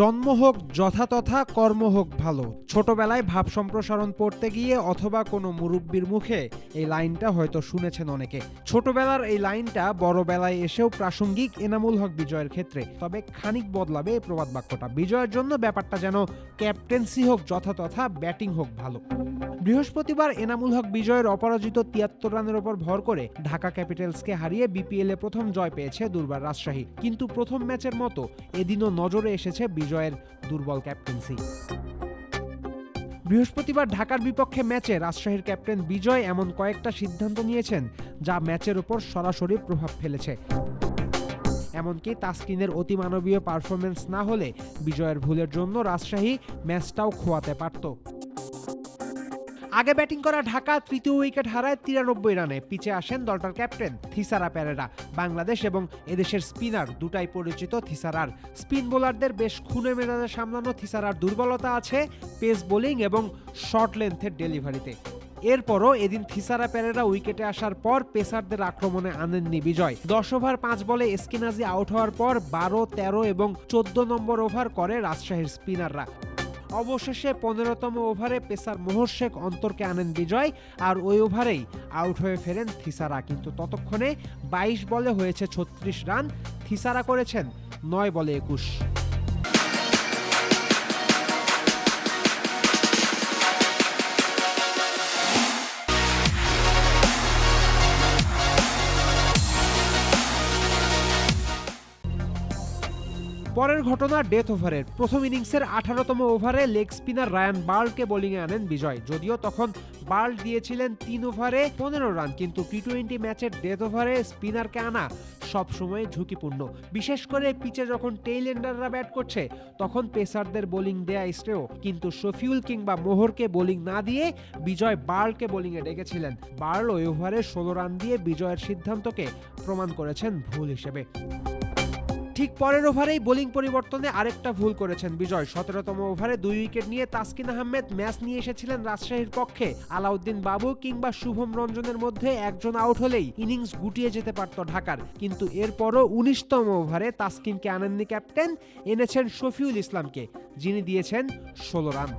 জন্ম হোক যথাতথা, কর্ম হোক ভালো। ছোটবেলায় ভাব সম্প্রসারণ পড়তে গিয়ে অথবা কোনো মুরব্বীর মুখে এই লাইনটা হয়তো শুনেছেন অনেকে। ছোটবেলার এই লাইনটা বড়বেলায় এসেও প্রাসঙ্গিক এনামুল হক বিজয়ের ক্ষেত্রে। তবে খানিক বদলাবে এই প্রবাদ বাক্যটা বিজয়ের জন্য ব্যাপারটা যেন ক্যাপ্টেন্সি হোক যথাতথা, ব্যাটিং হোক ভালো। বৃহস্পতিবার এনামুল হক বিজয়ের অপরাজিত তিয়াত্তর রানের ওপর ভর করে ঢাকা ক্যাপিটালসকে হারিয়ে বিপিএল এ প্রথম জয় পেয়েছে দুর্বার রাজশাহী। কিন্তু প্রথম ম্যাচের মতো এদিনও নজরে এসেছে বিজয়ের দুর্বল ক্যাপ্টেন্সি। বৃহস্পতিবার ঢাকার বিপক্ষে ম্যাচে রাজশাহীর ক্যাপ্টেন বিজয় এমন কয়েকটা সিদ্ধান্ত নিয়েছেন যা ম্যাচের উপর সরাসরি প্রভাব ফেলেছে। এমনকি তাসকিনের অতিমানবীয় পারফরমেন্স না হলে বিজয়ের ভুলের জন্য রাজশাহী ম্যাচটাও খোয়াতে পারত। আগে ব্যাটিং করা ঢাকা, তৃতীয় উইকেট হারায় তিরানব্বই রানে। পিছে আসেন দলটার ক্যাপ্টেন থিসারা প্যারেরা বাংলাদেশ এবং এদেশের স্পিনার দুটাই পরিচিত থিসারার। স্পিন বোলারদের বেশ খুনে মেজাজে সামলানো থিসারার দুর্বলতা আছে পেস বোলিং এবং শর্ট লেন্থের ডেলিভারিতে। এরপরও এদিন থিসারা প্যারেরা উইকেটে আসার পর পেসারদের আক্রমণে আনেননি বিজয়। দশ ওভার পাঁচ বলে এসকিনাজি আউট হওয়ার পর বারো, তেরো এবং চোদ্দ নম্বর ওভার করে রাজশাহীর স্পিনাররা। অবশেষে পনেরোতম ওভারে পেসার মোহর শেখ অন্তরকে আনেন বিজয়, আর ওই ওভারেই আউট হয়ে ফেরেন থিসারা। কিন্তু ততক্ষণে বাইশ বলে হয়েছে ছত্রিশ রান, থিসারা করেছেন নয় বলে একুশ। পরের ঘটনা ডেথ ওভারের। প্রথম ইনিংসের আঠারোতম ওভারে লেগ স্পিনার রায়ান বার্লকে বোলিংয়ে আনেন বিজয়। যদিও তখন বার্ল দিয়েছিলেন তিন ওভারে পনেরো রান, কিন্তু টি টোয়েন্টি ম্যাচের ডেথ ওভারে স্পিনারকে আনা সবসময় ঝুঁকিপূর্ণ। বিশেষ করে পিচে যখন টেইলেন্ডাররা ব্যাট করছে, তখন পেসারদের বোলিং দেয়া শ্রেয়। কিন্তু শফিউল কিংবা মোহরকে বোলিং না দিয়ে বিজয় বার্লকে বোলিংয়ে ডেকেছিলেন। বার্ল ওই ওভারে ষোলো রান দিয়ে বিজয়ের সিদ্ধান্তকে প্রমাণ করেছেন ভুল হিসেবে। ঠিক পরের ওভারেই বোলিং পরিবর্তনে আরেকটা ভুল করেছেন বিজয়। সতেরোতম ওভারে দুই উইকেট নিয়ে তাসকিন আহমেদ ম্যাচ নিয়ে এসেছিলেন রাজশাহীর পক্ষে। আলাউদ্দিন বাবু কিংবা শুভম রঞ্জনের মধ্যে একজন আউট হলেই ইনিংস গুটিয়ে যেতে পারত ঢাকার। কিন্তু এরপরও উনিশতম ওভারে তাসকিনকে আনেননি ক্যাপ্টেন, এনেছেন শফিউল ইসলামকে, যিনি দিয়েছেন ষোলো রান।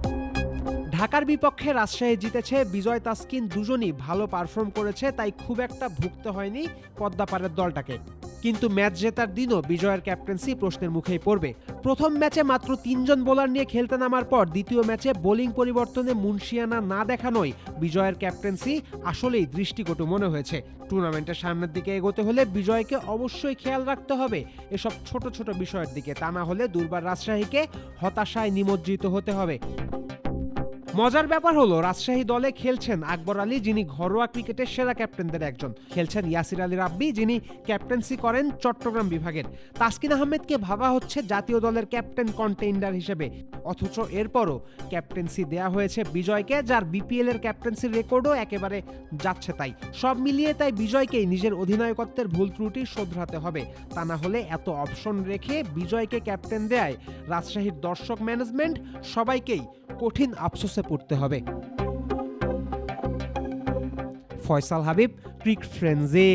ঢাকার বিপক্ষে রাজশাহী জিতেছে, বিজয় তাসকিন দুজনই ভালো পারফর্ম করেছে, তাই খুব একটা ভুগতে হয়নি পদ্মাপাড়ের দলটাকে। কিন্তু ম্যাচ জেতার দিনও বিজয়ের ক্যাপ্টেন্সি প্রশ্নের মুখেই পড়বে। প্রথম ম্যাচে মাত্র তিনজন বোলার নিয়ে খেলতে নামার পর দ্বিতীয় ম্যাচে বোলিং পরিবর্তনে মুন্সিয়ানা না দেখানোই বিজয়ের ক্যাপ্টেন্সি আসলেই দৃষ্টিকটু মনে হয়েছে। টুর্নামেন্টের সামনের দিকে এগোতে হলে বিজয়কে অবশ্যই খেয়াল রাখতে হবে। এসব ছোট ছোট বিষয়ের দিকে তা না হলে দুর্বার রাজশাহীকে হতাশায় নিমজ্জিত হতে হবে। মজার ব্যাপার হলো, রাজশাহী দলে খেলছেন আকবর আলী, যিনি ঘরোয়া ক্রিকেটের সেরা ক্যাপ্টেনদের একজন। খেলছেন ইয়াসির আলী রাব্বি, যিনি ক্যাপ্টেন্সি করেন চট্টগ্রাম বিভাগের। তাসকিন আহমেদকে ভাবা হচ্ছে জাতীয় দলের ক্যাপ্টেন কন্টেন্ডার হিসেবে। অথচ এরপরও ক্যাপ্টেন্সি দেয়া হয়েছে বিজয়কে, যার বিপিএল এর ক্যাপ্টেন্সির রেকর্ডও একেবারে যাচ্ছে তাই। সব মিলিয়ে তাই বিজয়কেই নিজের অধিনায়কত্বের ভুল ত্রুটি শোধরাতে হবে। তা না হলে এত অপশন রেখে বিজয়কে ক্যাপ্টেন দেয় রাজশাহীর দর্শক ম্যানেজমেন্ট সবাইকেই কঠিন আফসোসে পড়তে হবে। ফয়সাল হাবিব ক্রিক ফ্রেন্সে